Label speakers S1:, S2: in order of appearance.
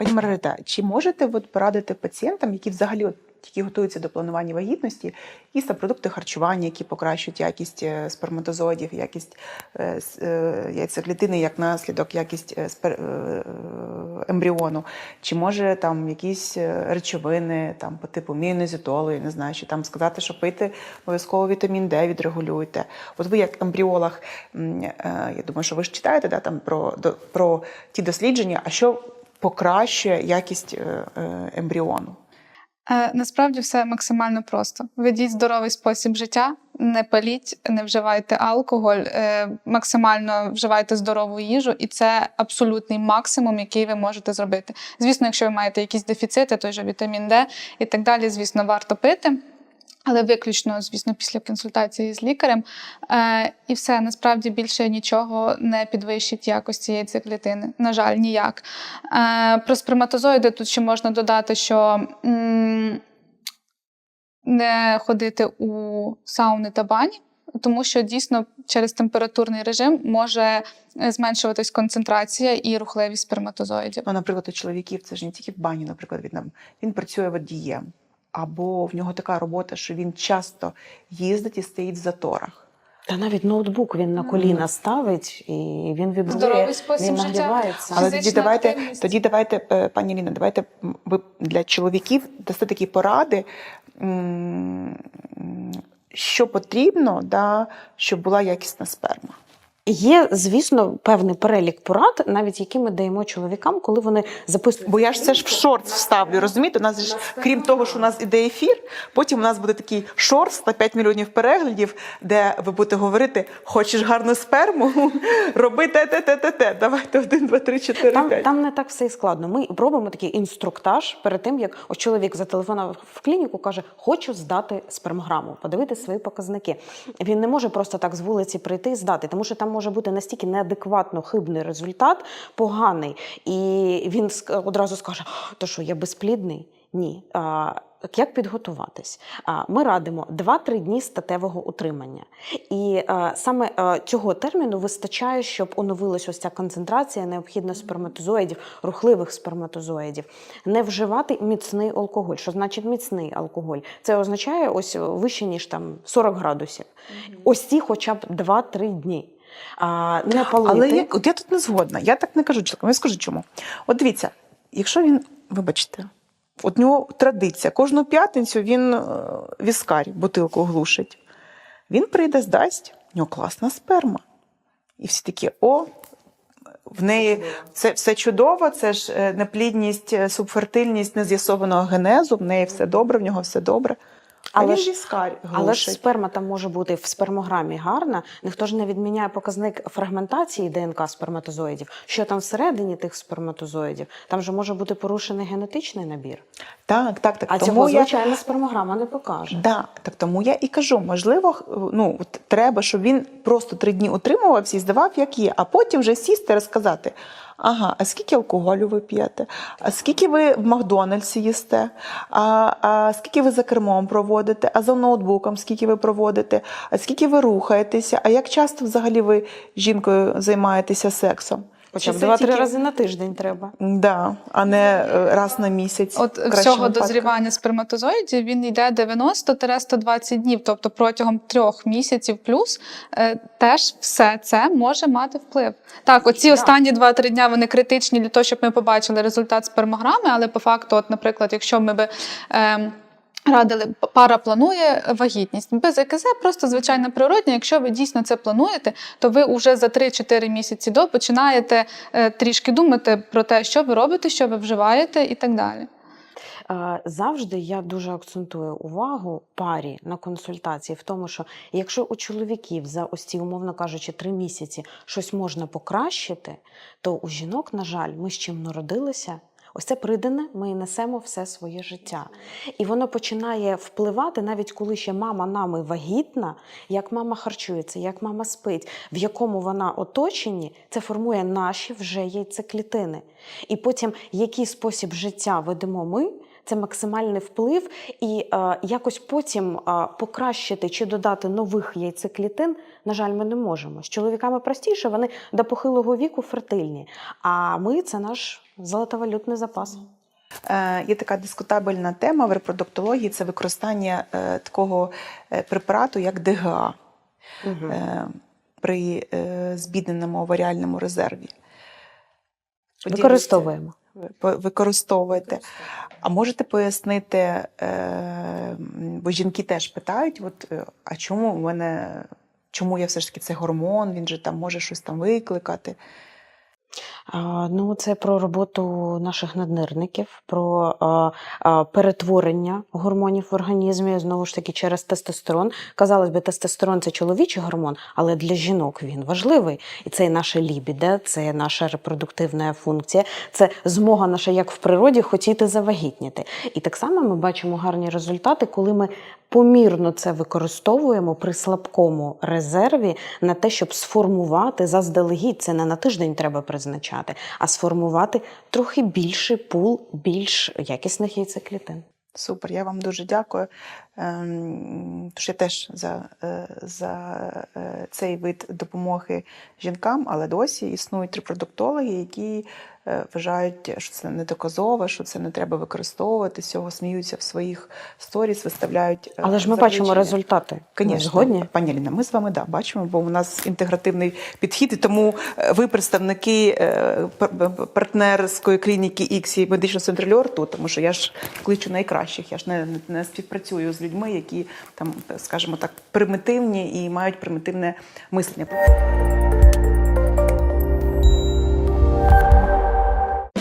S1: Пані Маргарита, чи можете от порадити пацієнтам, які взагалі тільки готуються до планування вагітності, там продукти харчування, які покращують якість е, сперматозоїдів, якість е, е, яйцеклітини, як наслідок, якість ембріону, чи може там якісь речовини там по типу міонезітолу, я не знаю, чи там сказати, що пити обов'язково вітамін Д відрегулюйте. От ви як ембріолог, я думаю, що ви ж читаєте да, там про, про ті дослідження, а що покращує якість е, е, ембріону?
S2: Е, Насправді все максимально просто. Ведіть здоровий спосіб життя, не паліть, не вживайте алкоголь, максимально вживайте здорову їжу, і це абсолютний максимум, який ви можете зробити. Звісно, якщо ви маєте якісь дефіцити, той же вітамін Д і так далі, звісно, варто пити. Але виключно, звісно, після консультації з лікарем. Е, і все, насправді більше нічого не підвищить якості яйцеклітини. На жаль, ніяк. Е, про сперматозоїди тут ще можна додати, що м, не ходити у сауни та бані, тому що дійсно через температурний режим може зменшуватись концентрація і рухливість сперматозоїдів.
S1: Ну, наприклад, у чоловіків це ж не тільки в бані, наприклад, він, він працює водієм, або в нього така робота, що він часто їздить і стоїть в заторах.
S3: Та навіть ноутбук він на коліна ставить і він вібрує,
S2: Здоровий спосіб
S3: він
S2: життя.
S3: нагрівається.
S1: Але тоді давайте, тоді давайте, е, пані Ліна, давайте ви для чоловіків дасте такі поради, що потрібно, да, щоб була якісна сперма.
S3: Є, звісно, певний перелік порад, навіть які ми даємо чоловікам, коли вони записують.
S1: Бо я ж це ж в шорт вставлю, розумієте? У нас ж, крім того, що у нас іде ефір, потім у нас буде такий шорт на 5 мільйонів переглядів, де ви будете говорити: хочеш гарну сперму? Роби те, те, те, те, те. Давайте один, два, три, чотири,
S3: Там,
S1: п'ять.
S3: там не так все і складно. Ми робимо такий інструктаж перед тим, як ось чоловік зателефонував в клініку, каже: Хочу здати спермограму, подивити свої показники. Він не може просто так з вулиці прийти і здати, тому що там може бути настільки неадекватно хибний результат, поганий. І він одразу скаже: То що, я безплідний? Ні. Як підготуватись? Ми радимо 2-3 дні статевого утримання. І саме цього терміну вистачає, щоб оновилась ось ця концентрація необхідна сперматозоїдів, рухливих сперматозоїдів. Не вживати міцний алкоголь. Що значить міцний алкоголь? Це означає ось вище, ніж там 40 градусів. Ось ці хоча б 2-3 дні. А, не палити.
S1: Але як, от я тут не згодна. Я так не кажу чоловікам. Я скажу чому. От дивіться, якщо він, вибачте, от нього традиція, кожну п'ятницю він е, віскарь, бутилку глушить. Він прийде, здасть, у нього класна сперма. І всі такі, о, в неї це все чудово, це ж е, неплідність, е, субфертильність нез'ясованого генезу, в неї все добре, в нього все добре.
S3: Але ж-. Але ж сперма там може бути в спермограмі гарна. Ніхто ж не відміняє показник фрагментації ДНК сперматозоїдів. Що там всередині тих сперматозоїдів? Там же може бути порушений генетичний набір.
S1: Так, так, так.
S3: А
S1: Тому
S3: цього
S1: я-
S3: звичайна спермограма не покаже.
S1: Да, так тому я і кажу, можливо, ну треба, щоб він просто три дні утримувався і здавав, як є, а потім вже сісти розказати. Ага, а скільки алкоголю ви п'єте? А скільки ви в Макдональдсі їсте? А, а скільки ви за кермом проводите? А за ноутбуком скільки ви проводите? А скільки ви рухаєтеся? А як часто взагалі ви жінкою займаєтеся сексом?
S3: Хоча б два-три
S1: тільки-
S3: рази на тиждень треба.
S1: Да, а не е, раз на місяць.
S2: От всього
S1: випадку.
S2: дозрівання сперматозоїдів він йде 90-120 днів, тобто протягом трьох місяців плюс е, теж все це може мати вплив. Так, оці останні 2-3 дня вони критичні для того, щоб ми побачили результат спермограми, але по факту, от, наприклад, якщо ми би. ем, Радили, пара планує вагітність без ЕКЗ, просто звичайно природня. Якщо ви дійсно це плануєте, то ви вже за 3-4 місяці до починаєте е, трішки думати про те, що ви робите, що ви вживаєте, і так далі.
S3: Завжди я дуже акцентую увагу парі на консультації в тому, що якщо у чоловіків за ось ці, умовно кажучи, три місяці щось можна покращити, то у жінок, на жаль, ми з чим народилися. Ось це придане, ми несемо все своє життя. І воно починає впливати, навіть коли ще мама нами вагітна, як мама харчується, як мама спить, в якому вона оточенні, це формує наші вже яйцеклітини. І потім, який спосіб життя ведемо ми, це максимальний вплив, і е, якось потім е, покращити чи додати нових яйцеклітин, на жаль, ми не можемо. З чоловіками простіше, вони до похилого віку фертильні. А ми це наш золотовалютний запас.
S1: Е, Є така дискутабельна тема в репродуктології це використання е, такого е, препарату, як ДГА
S3: Угу.
S1: е, при е, збідненому оваріальному резерві.
S3: Використовуємо.
S1: Ви використовуєте. А можете пояснити, е, бо жінки теж питають: от, е, а чому в мене, чому я все ж таки це гормон, він же там може щось там викликати.
S3: Ну, це про роботу наших наднирників, про перетворення гормонів в організмі знову ж таки через тестостерон. Казалось би, тестостерон це чоловічий гормон, але для жінок він важливий. І це і наша лібіде, це наша репродуктивна функція, це змога наша, як в природі, хотіти завагітніти. І так само ми бачимо гарні результати, коли ми помірно це використовуємо при слабкому резерві на те, щоб сформувати заздалегідь. Це не на тиждень треба призначати, а сформувати трохи більший пул більш якісних яйцеклітин.
S1: Супер, я вам дуже дякую. Ем, Тож я теж за, е, за е, цей вид допомоги жінкам, але досі існують репродуктологи, які вважають, що це недоказове, що це не треба використовувати, з цього сміються в своїх сторіс, виставляють. е,
S3: Але ж ми бачимо результати.
S1: Звісно,
S3: згодні?
S1: пані Аліна, ми з вами да, бачимо, бо у нас інтегративний підхід, і тому е, ви представники е, партнерської клініки X і медичного центру Льор тут, тому що я ж кличу найкращих. Я ж не, не, не співпрацюю з людьми, які там, скажімо так, примітивні і мають примітивне мислення.